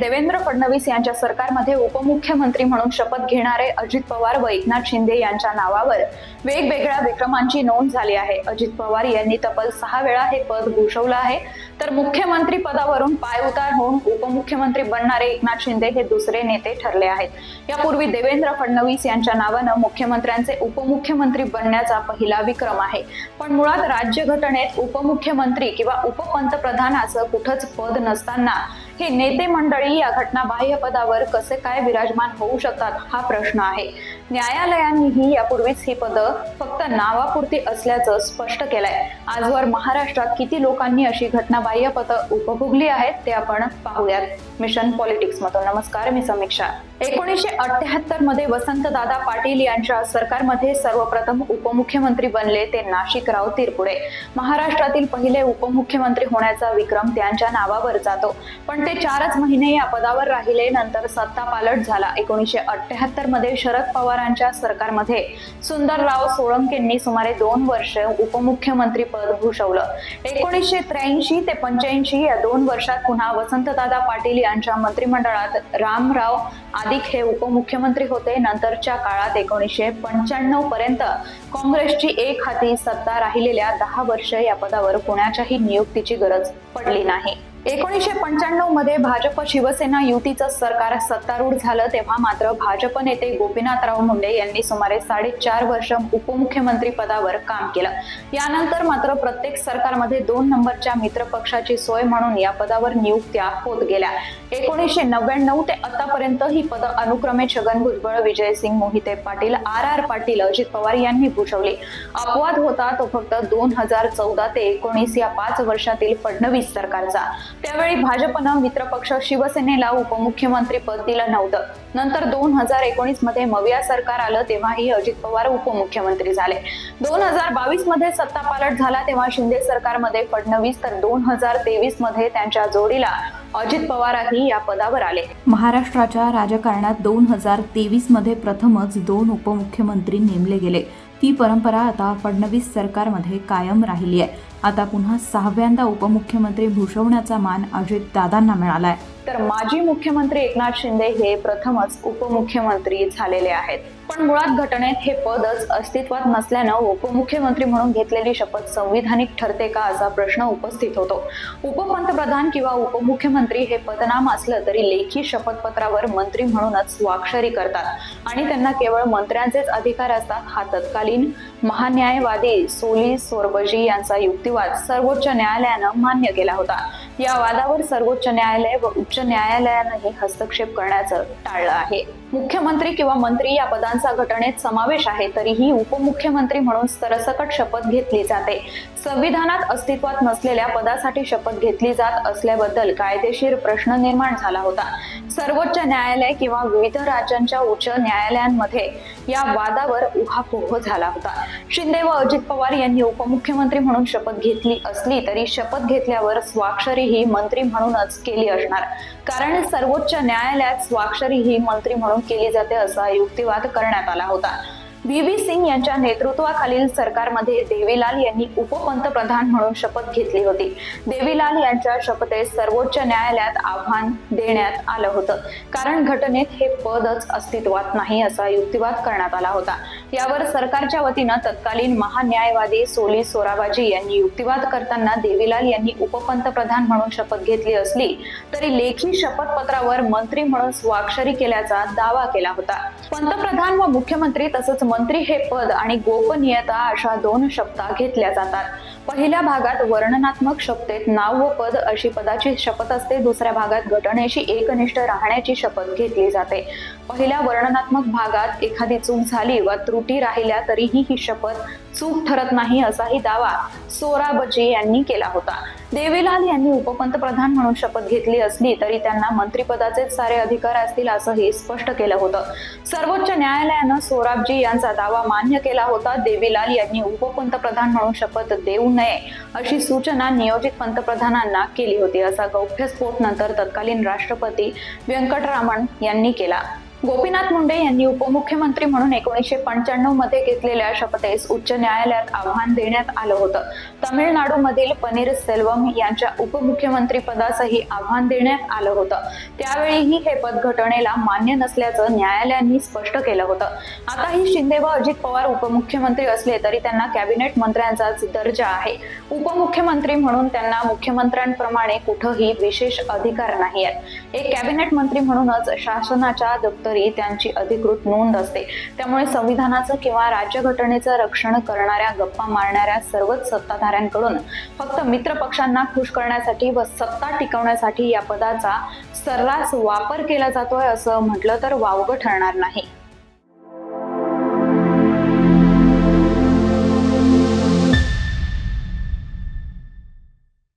देवेंद्र फडणवीस यांच्या सरकारमध्ये उपमुख्यमंत्री म्हणून शपथ घेणारे अजित पवार व एकनाथ शिंदे यांच्या नावावर वेगवेगळ्या विक्रमांची नोंद झाली आहे. अजित पवार यांनी तब्बल सहा वेळा हे पद भूषवलं आहे. तर मुख्यमंत्री पदावरून पायउतार होऊन उपमुख्यमंत्री बनणारे एकनाथ शिंदे हे दुसरे नेते ठरले आहेत. यापूर्वी देवेंद्र फडणवीस यांच्या नावानं मुख्यमंत्र्यांचे उपमुख्यमंत्री बनण्याचा पहिला विक्रम आहे. पण मुळात राज्यघटनेत उपमुख्यमंत्री किंवा उपपंतप्रधान असं कुठंच पद नसताना हे नेते मंडळी या घटनाबाह्य पदावर कसे काय विराजमान होऊ शकतात हा प्रश्न आहे. न्यायालयांनीही यापूर्वीच ही पदं फक्त नावापुरती असल्याचं स्पष्ट केलंय. आजवर महाराष्ट्रात किती लोकांनी अशी घटनाबाह्य पदं उपभोगली आहेत ते आपण पाहूयात. मिशन पॉलिटिक्स मधून नमस्कार मी समीक्षा. एकोणीसशे अठ्याहत्तरमध्ये वसंतदादा पाटील यांच्या सरकारमध्ये सर्वप्रथम उपमुख्यमंत्री बनले ते नाशिकराव तिरपुडे. महाराष्ट्रातील पहिले उपमुख्यमंत्री होण्याचा विक्रम त्यांच्या नावावर जातो. पण ते चारच महिने या पदावर राहिले नंतर सत्ता पालट झाला. एकोणीसशे अठ्याहत्तरमध्ये शरद पवारांच्या सरकारमध्ये सुंदरराव सोळंकेंनी सुमारे दोन वर्ष उपमुख्यमंत्री पद भूषवलं. एकोणीसशे त्र्याऐंशी ते पंच्याऐंशी या दोन वर्षात पुन्हा वसंतदादा पाटील यांच्या मंत्रिमंडळात रामराव आदिक हे उपमुख्यमंत्री होते. नंतरच्या काळात एकोणीसशे पंच्याण्णव पर्यंत काँग्रेसची एक हाती सत्ता राहिलेल्या दहा वर्ष या पदावर कोणाच्याही नियुक्तीची गरज पडली नाही. एकोणीसशे पंच्याण्णवमध्ये भाजप शिवसेना युतीचं सरकार सत्तारूढ झालं तेव्हा मात्र भाजप नेते गोपीनाथराव मुंडे यांनी सुमारे साडेचार वर्ष उपमुख्यमंत्री पदावर काम केलं. यानंतर मात्र प्रत्येक सरकारमध्ये दोन नंबरच्या मित्र पक्षाची सोय म्हणून या पदावर नियुक्त्या होत गेल्या. एकोणीसशे नव्याण्णव ते आतापर्यंत ही पद अनुक्रमे छगन भुजबळ विजयसिंग मोहिते पाटील आर आर पाटील अजित पवार यांनी भूषवली. अपवाद होता तो फक्त दोन हजार चौदा ते एकोणीस या पाच वर्षातील फडणवीस सरकारचा. त्यावेळी भाजपनं मित्रपक्ष शिवसेनेला उपमुख्यमंत्री पद दिलं नव्हतं. नंतर दोन हजार एकोणीसमध्ये मविया सरकार आलं तेव्हाही अजित पवार उपमुख्यमंत्री झाले. दोन हजार बावीसमध्ये सत्ता पालट झाला तेव्हा शिंदे सरकारमध्ये फडणवीस तर दोन हजार तेवीसमध्ये त्यांच्या जोडीला अजित पवारही या पदावर आले. महाराष्ट्राच्या राजकारणात दोन हजार तेवीसमध्ये प्रथमच दोन उपमुख्यमंत्री नेमले गेले. ती परंपरा आता फडणवीस सरकारमध्ये कायम राहिली आहे. आता पुन्हा सहाव्यांदा उपमुख्यमंत्री भूषवण्याचा मान अजित दादांना मिळालाय. तर माजी मुख्यमंत्री एकनाथ शिंदे हे प्रथमच उपमुख्यमंत्री झालेले आहेत. पण मुळात घटनेत हे पदच अस्तित्वात नसल्यानं उपमुख्यमंत्री म्हणून घेतलेली शपथ संविधानिक ठरते का असा प्रश्न उपस्थित होतो. उपपंतप्रधान किंवा उपमुख्यमंत्री हे पदनाम असलं तरी लेखी शपथपत्रावर मंत्री म्हणूनच स्वाक्षरी करतात. आणि त्यांना केवळ मंत्र्यांचेच अधिकार असतात हा तत्कालीन महान्यायवादी सोली सोरबजी यांचा युक्ती युक्तिवाद सर्वोच्च न्यायालयानं मान्य केला होता. या वादावर सर्वोच्च न्यायालय व उच्च न्यायालयानंही हस्तक्षेप करण्याचं टाळलं आहे. मुख्यमंत्री किंवा मंत्री या पदांचा घटनेत समावेश आहे तरीही उपमुख्यमंत्री म्हणून सरसकट शपथ घेतली जाते. संविधानात अस्तित्वात नसलेल्या पदासाठी शपथ घेतली जात असल्याबद्दल कायदेशीर प्रश्न निर्माण झाला होता. सर्वोच्च न्यायालय किंवा विविध राज्यांच्या उच्च न्यायालयांमध्ये या वादावर उहापोह झाला होता. शिंदे व अजित पवार यांनी उपमुख्यमंत्री म्हणून शपथ घेतली असली तरी शपथ घेतल्यावर स्वाक्षरी ही मंत्री म्हणूनच केली असणार. कारण सर्वोच्च न्यायालयात स्वाक्षरी ही मंत्री म्हणून केली जाते असा युक्तिवाद करण्यात आला होता. व्ही व्ही सिंग यांच्या नेतृत्वाखालील सरकारमध्ये देवीलाल यांनी उपपंतप्रधान म्हणून शपथ घेतली होती. देवीलाल यांच्या शपथेस सर्वोच्च न्यायालयात आव्हान देण्यात आलं होतं. कारण घटनेत हे पदच अस्तित्वात नाही असा युक्तिवाद करण्यात आला होता. यावर सरकारच्या वतीनं तत्कालीन महान्यायवादी सोली सोराबाजी यांनी युक्तिवाद करताना देवीलाल यांनी उपपंतप्रधान म्हणून शपथ घेतली असली तरी लेखी शपथपत्रावर मंत्री म्हणून स्वाक्षरी केल्याचा दावा केला होता. पंतप्रधान व मुख्यमंत्री तसंच मंत्री हे पद आणि गोपनीयता अशा दोन शपथा घेतल्या जातात. पहिल्या भागात वर्णनात्मक शपथेत नाव व पद अशी पदाची शपथ असते. दुसऱ्या भागात घटनेशी एकनिष्ठ राहण्याची शपथ घेतली जाते. पहिल्या वर्णनात्मक भागात एखादी चूक झाली व त्रुटी राहिल्या तरीही ही शपथ चूक ठरत नाही असाही दावा सोराबजी यांनी केला होता. देवीलाल यांनी उपपंतप्रधान म्हणून शपथ घेतली असली तरी त्यांना मंत्रिपदाचेच सारे अधिकार असतील असंही स्पष्ट केलं होतं. सर्वोच्च न्यायालयानं सोराबजी यांचा दावा मान्य केला होता. देवीलाल यांनी उपपंतप्रधान म्हणून शपथ देऊ नये अशी सूचना नियोजित पंतप्रधानांना केली होती. असा गौप्यस्फोट नंतर तत्कालीन राष्ट्रपती व्यंकटरामन यांनी केला. गोपीनाथ मुंडे यांनी उपमुख्यमंत्री म्हणून एकोणीसशे पंच्याण्णवमध्ये घेतलेल्या शपथेस उच्च न्यायालयात आव्हान देण्यात आलं होतं. तमिळनाडूमधील पनीर सेल्वम यांच्या उपमुख्यमंत्री पदासही आव्हान देण्यात आलं होतं. त्यावेळीही हे पद घटनेला मान्य नसल्याचं न्यायालयांनी स्पष्ट केलं होतं. आताही शिंदे व अजित पवार उपमुख्यमंत्री असले तरी त्यांना कॅबिनेट मंत्र्यांचाच दर्जा आहे. उपमुख्यमंत्री म्हणून त्यांना मुख्यमंत्र्यांप्रमाणे कुठंही विशेष अधिकार नाही आहेत एक कॅबिनेट मंत्री म्हणूनच शासनाच्या दप्तरी तरी त्यांची अधिकृत नोंद असते. त्यामुळे संविधानाचं किंवा राज्यघटनेचं रक्षण करणाऱ्या गप्पा मारणाऱ्या सर्वच सत्ताधाऱ्यांकडून फक्त मित्र पक्षांना खुश करण्यासाठी व सत्ता टिकवण्यासाठी या पदाचा सर्रास वापर केला जातोय असं म्हटलं तर वावगं ठरणार नाही.